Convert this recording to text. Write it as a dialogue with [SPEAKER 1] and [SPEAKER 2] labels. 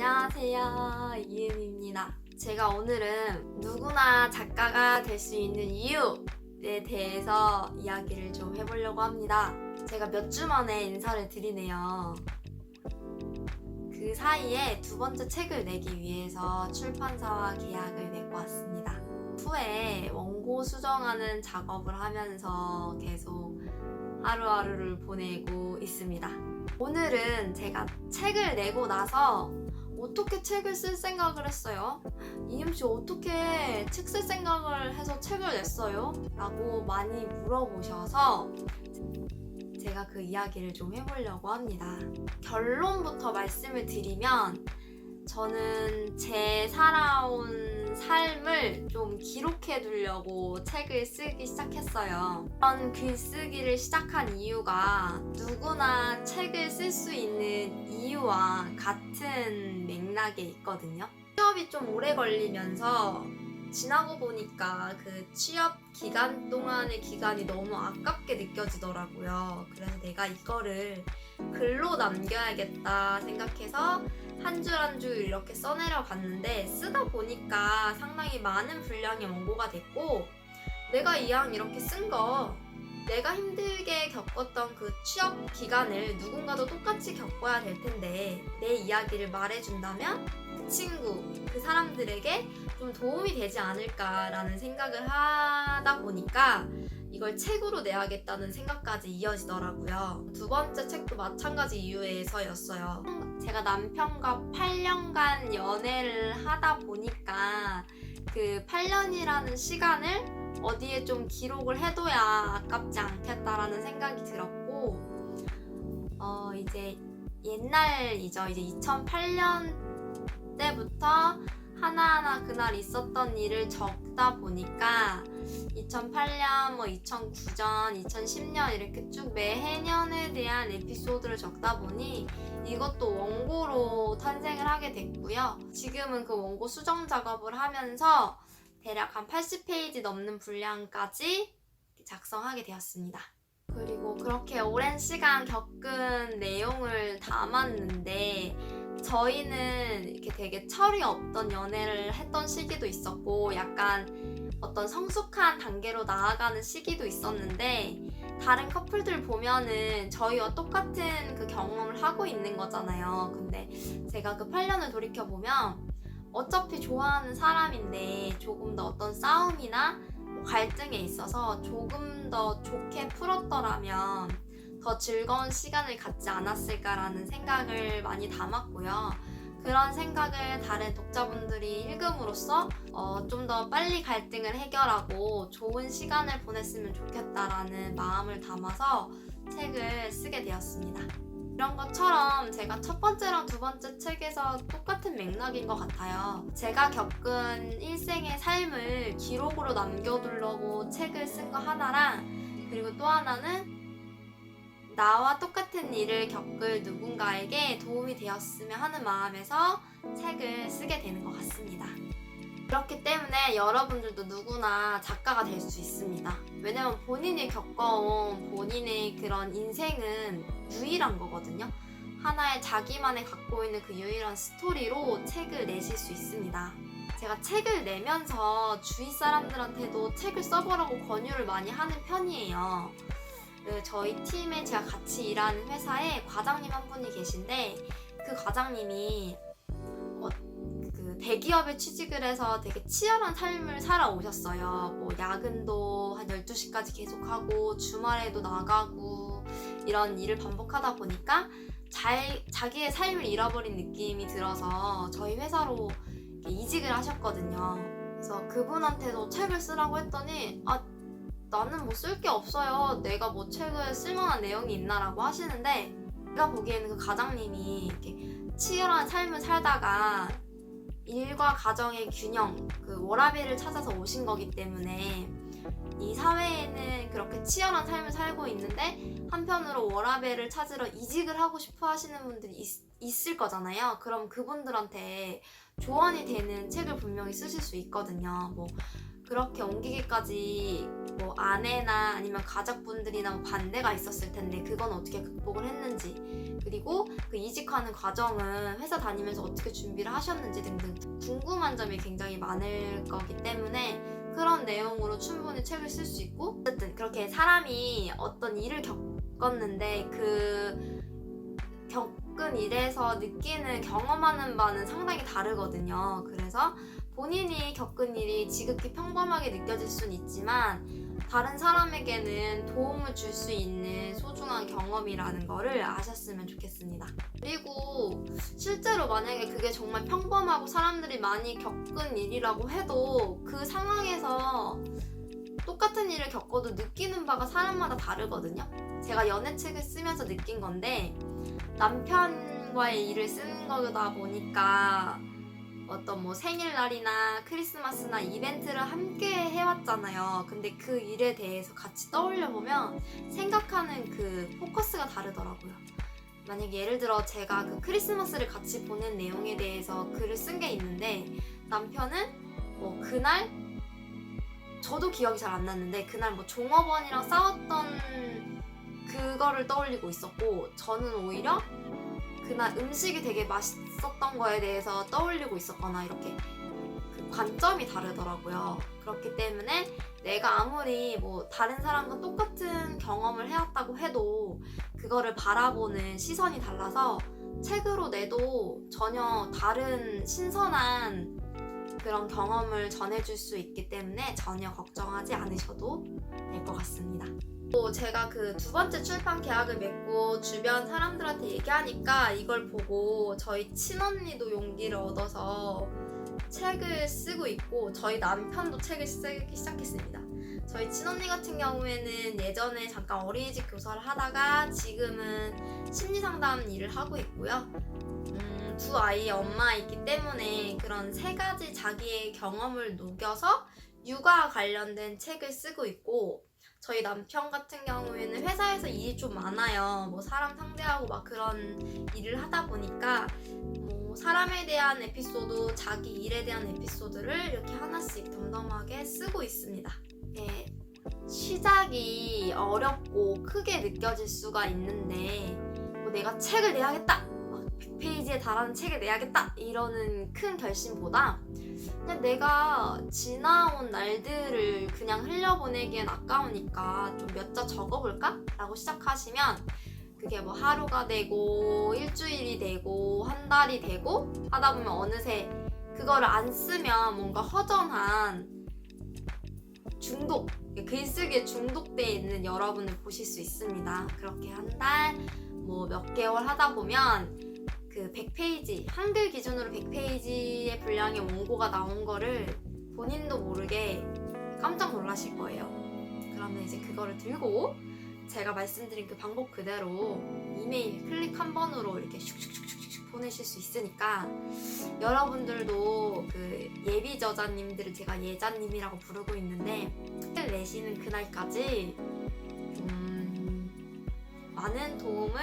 [SPEAKER 1] 안녕하세요. 이은입니다. 제가 오늘은 누구나 작가가 될 수 있는 이유에 대해서 이야기를 좀 해보려고 합니다. 제가 몇 주 만에 인사를 드리네요. 그 사이에 두 번째 책을 내기 위해서 출판사와 계약을 맺고 왔습니다. 후에 원고 수정하는 작업을 하면서 계속 하루하루를 보내고 있습니다. 오늘은 제가 책을 내고 나서 어떻게 책을 쓸 생각을 했어요? 이임 씨 어떻게 책 쓸 생각을 해서 책을 냈어요? 라고 많이 물어보셔서 제가 그 이야기를 좀 해보려고 합니다. 결론부터 말씀을 드리면 저는 제 살아온 삶을 좀 기록해 두려고 책을 쓰기 시작했어요. 이런 글쓰기를 시작한 이유가 누구나 책을 쓸 수 있는 이유와 같은 맥락에 있거든요. 취업이 좀 오래 걸리면서 지나고 보니까 그 취업 기간 동안의 기간이 너무 아깝게 느껴지더라고요. 그래서 내가 이거를 글로 남겨야겠다 생각해서 한 줄 한 줄 이렇게 써내려 갔는데 쓰다 보니까 상당히 많은 분량의 원고가 됐고 내가 이왕 이렇게 쓴 거 내가 힘들게 겪었던 그 취업 기간을 누군가도 똑같이 겪어야 될 텐데 내 이야기를 말해준다면 그 친구, 그 사람들에게 좀 도움이 되지 않을까라는 생각을 하다 보니까 이걸 책으로 내야겠다는 생각까지 이어지더라고요. 두 번째 책도 마찬가지 이유에서였어요. 제가 남편과 8년간 연애를 하다 보니까 그 8년이라는 시간을 어디에 좀 기록을 해둬야 아깝지 않겠다라는 생각이 들었고, 어, 이제 옛날이죠. 이제 2008년 때부터 하나하나 그날 있었던 일을 적다 보니까 2008년, 뭐 2009년, 2010년 이렇게 쭉 매해년에 대한 에피소드를 적다 보니 이것도 원고로 탄생을 하게 됐고요. 지금은 그 원고 수정 작업을 하면서 대략 한 80페이지 넘는 분량까지 작성하게 되었습니다. 그리고 그렇게 오랜 시간 겪은 내용을 담았는데 저희는 이렇게 되게 철이 없던 연애를 했던 시기도 있었고 약간 어떤 성숙한 단계로 나아가는 시기도 있었는데 다른 커플들 보면은 저희와 똑같은 그 경험을 하고 있는 거잖아요. 근데 제가 그 8년을 돌이켜 보면 어차피 좋아하는 사람인데 조금 더 어떤 싸움이나 뭐 갈등에 있어서 조금 더 좋게 풀었더라면 더 즐거운 시간을 갖지 않았을까라는 생각을 많이 담았고요. 그런 생각을 다른 독자분들이 읽음으로써 어, 좀 더 빨리 갈등을 해결하고 좋은 시간을 보냈으면 좋겠다라는 마음을 담아서 책을 쓰게 되었습니다. 이런 것처럼 제가 첫 번째랑 두 번째 책에서 똑같은 맥락인 것 같아요. 제가 겪은 일생의 삶을 기록으로 남겨두려고 책을 쓴 거 하나랑 그리고 또 하나는 나와 똑같은 일을 겪을 누군가에게 도움이 되었으면 하는 마음에서 책을 쓰게 되는 것 같습니다. 그렇기 때문에 여러분들도 누구나 작가가 될 수 있습니다. 왜냐면 본인이 겪어온 본인의 그런 인생은 유일한 거거든요. 하나의 자기만의 갖고 있는 그 유일한 스토리로 책을 내실 수 있습니다. 제가 책을 내면서 주위 사람들한테도 책을 써보라고 권유를 많이 하는 편이에요. 그 저희 팀에 제가 같이 일하는 회사에 과장님 한 분이 계신데 그 과장님이 어, 그 대기업에 취직을 해서 되게 치열한 삶을 살아오셨어요. 뭐 야근도 한 12시까지 계속하고 주말에도 나가고 이런 일을 반복하다 보니까 잘, 자기의 삶을 잃어버린 느낌이 들어서 저희 회사로 이직을 하셨거든요. 그래서 그분한테도 책을 쓰라고 했더니 아 나는 뭐 쓸 게 없어요. 내가 뭐 책을 쓸만한 내용이 있나라고 하시는데 제가 보기에는 그 과장님이 이렇게 치열한 삶을 살다가 일과 가정의 균형, 그 워라밸을 찾아서 오신 거기 때문에 이 사회에는 그렇게 치열한 삶을 살고 있는데 한편으로 워라밸을 찾으러 이직을 하고 싶어 하시는 분들이 있, 있을 거잖아요. 그럼 그분들한테 조언이 되는 책을 분명히 쓰실 수 있거든요. 뭐 그렇게 옮기기까지 뭐 아내나 아니면 가족분들이나 뭐 반대가 있었을 텐데 그건 어떻게 극복을 했는지 그리고 그 이직하는 과정은 회사 다니면서 어떻게 준비를 하셨는지 등등 궁금한 점이 굉장히 많을 거기 때문에 그런 내용으로 충분히 책을 쓸 수 있고 어쨌든 그렇게 사람이 어떤 일을 겪었는데 그 겪 은 일에서 느끼는 경험하는 바는 상당히 다르거든요. 그래서 본인이 겪은 일이 지극히 평범하게 느껴질 수는 있지만 다른 사람에게는 도움을 줄 수 있는 소중한 경험이라는 거를 아셨으면 좋겠습니다. 그리고 실제로 만약에 그게 정말 평범하고 사람들이 많이 겪은 일이라고 해도 그 상황에서 똑같은 일을 겪어도 느끼는 바가 사람마다 다르거든요. 제가 연애 책을 쓰면서 느낀 건데 남편과의 일을 쓰는 거다 보니까 어떤 뭐 생일날이나 크리스마스나 이벤트를 함께 해왔잖아요. 근데 그 일에 대해서 같이 떠올려 보면 생각하는 그 포커스가 다르더라고요. 만약에 예를 들어 제가 그 크리스마스를 같이 보낸 내용에 대해서 글을 쓴 게 있는데 남편은 뭐 그날 저도 기억이 잘 안 났는데 그날 뭐 종업원이랑 싸웠던 그거를 떠올리고 있었고 저는 오히려 그날 음식이 되게 맛있었던 거에 대해서 떠올리고 있었거나 이렇게 그 관점이 다르더라고요. 그렇기 때문에 내가 아무리 뭐 다른 사람과 똑같은 경험을 해왔다고 해도 그거를 바라보는 시선이 달라서 책으로 내도 전혀 다른 신선한 그런 경험을 전해줄 수 있기 때문에 전혀 걱정하지 않으셔도 될 것 같습니다. 또 제가 그 두 번째 출판 계약을 맺고 주변 사람들한테 얘기하니까 이걸 보고 저희 친언니도 용기를 얻어서 책을 쓰고 있고 저희 남편도 책을 쓰기 시작했습니다. 저희 친언니 같은 경우에는 예전에 잠깐 어린이집 교사를 하다가 지금은 심리상담 일을 하고 있고요. 음, 두 아이의 엄마이기 때문에 그런 세 가지 자기의 경험을 녹여서 육아 관련된 책을 쓰고 있고 저희 남편 같은 경우에는 회사에서 일이 좀 많아요. 뭐 사람 상대하고 막 그런 일을 하다 보니까 뭐 사람에 대한 에피소드, 자기 일에 대한 에피소드를 이렇게 하나씩 덤덤하게 쓰고 있습니다. 예, 시작이 어렵고 크게 느껴질 수가 있는데 뭐 내가 책을 내야겠다. 100페이지에 달하는 책을 내야겠다. 이러는 큰 결심보다 그냥 내가 지나온 날들을 그냥 흘려보내기엔 아까우니까 좀 몇 자 적어볼까? 라고 시작하시면 그게 뭐 하루가 되고 일주일이 되고 한 달이 되고 하다 보면 어느새 그거를 안 쓰면 뭔가 허전한 중독 글쓰기에 중독돼 있는 여러분을 보실 수 있습니다. 그렇게 한 달, 뭐 몇 개월 하다 보면 그 100페이지, 한글 기준으로 100페이지의 분량의 원고가 나온 거를 본인도 모르게 깜짝 놀라실 거예요. 그러면 이제 그거를 들고 제가 말씀드린 그 방법 그대로 이메일 클릭 한 번으로 이렇게 슉슉슉슉슉 보내실 수 있으니까 여러분들도 그 예비 저자님들을 제가 예자님이라고 부르고 있는데 책을 내시는 그날까지 음, 많은 도움을